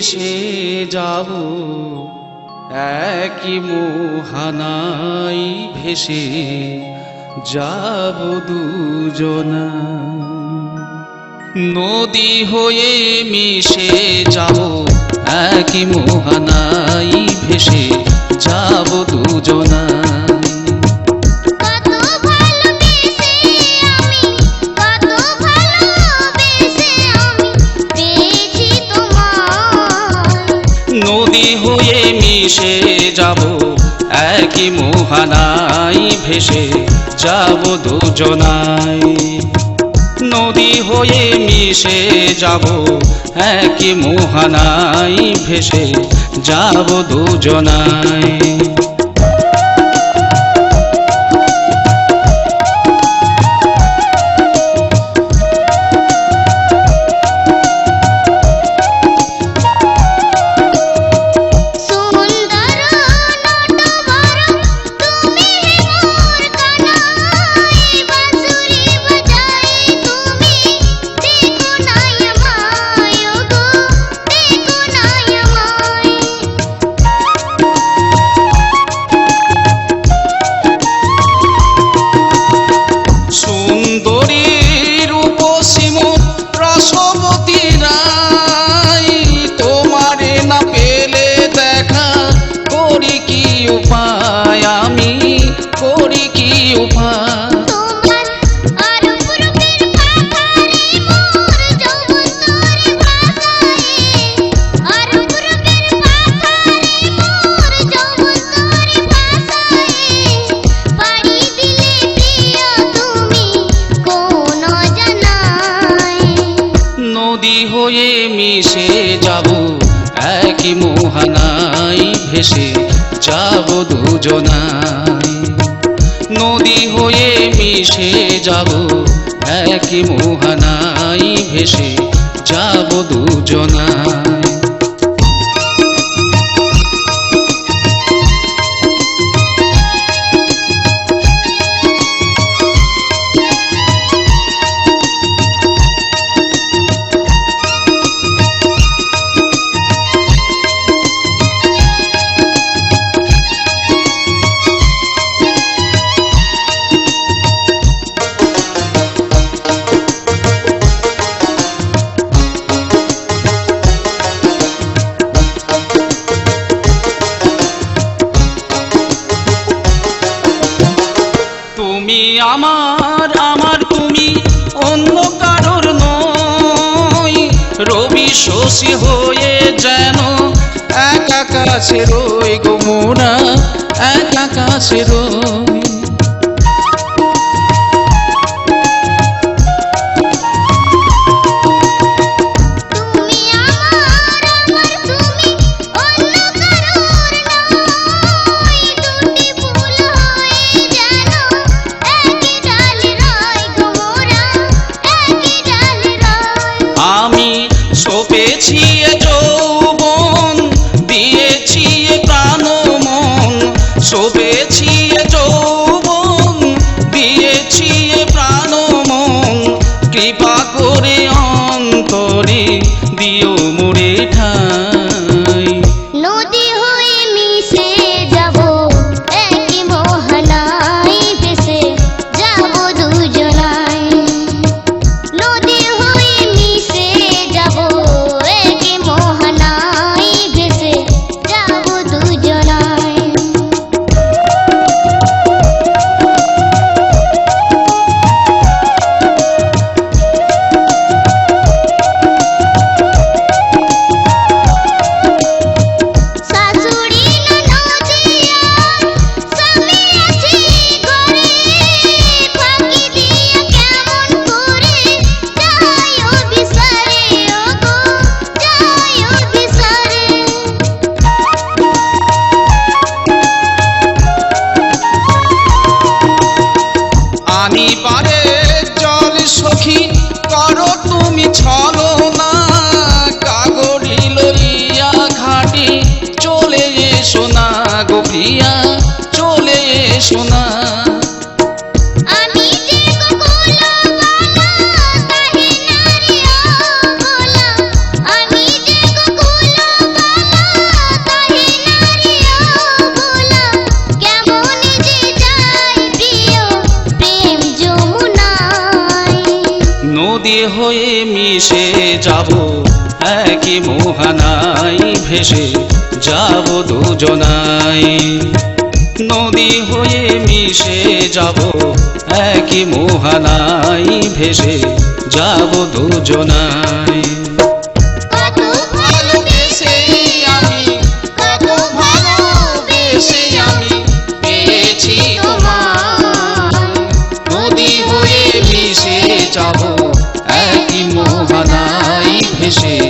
মিশে যাব একই মোহানাই ভেসে যাব দুজনা। নদী হয়ে মিশে যাব একই মোহানাই ভেসে নদী হয়ে মিশে যাব, একই মোহানাই ভেসে যাব দুজনাই নদী হয়ে মিশে যাব, একই মোহানাই ভেসে যাব দুজনাই হয়ে মিশে যাব, একই মোহানাই ভেসে যাব দুজনাই নদী হয়ে মিশে যাব, একই মোহানাই ভেসে যাব দুজনাই খুশি হয়ে যেন একা কাছে রই গোমোনা একা কাছে রই। dio মিশে যাব, একই মোহানাই ভেসে যাব দুজনাই। নদী হয়ে মিশে যাব, একই মোহানাই ভেসে যাব দুজনাই। হয়ে